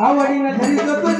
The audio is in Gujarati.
આવડીને ધરી તો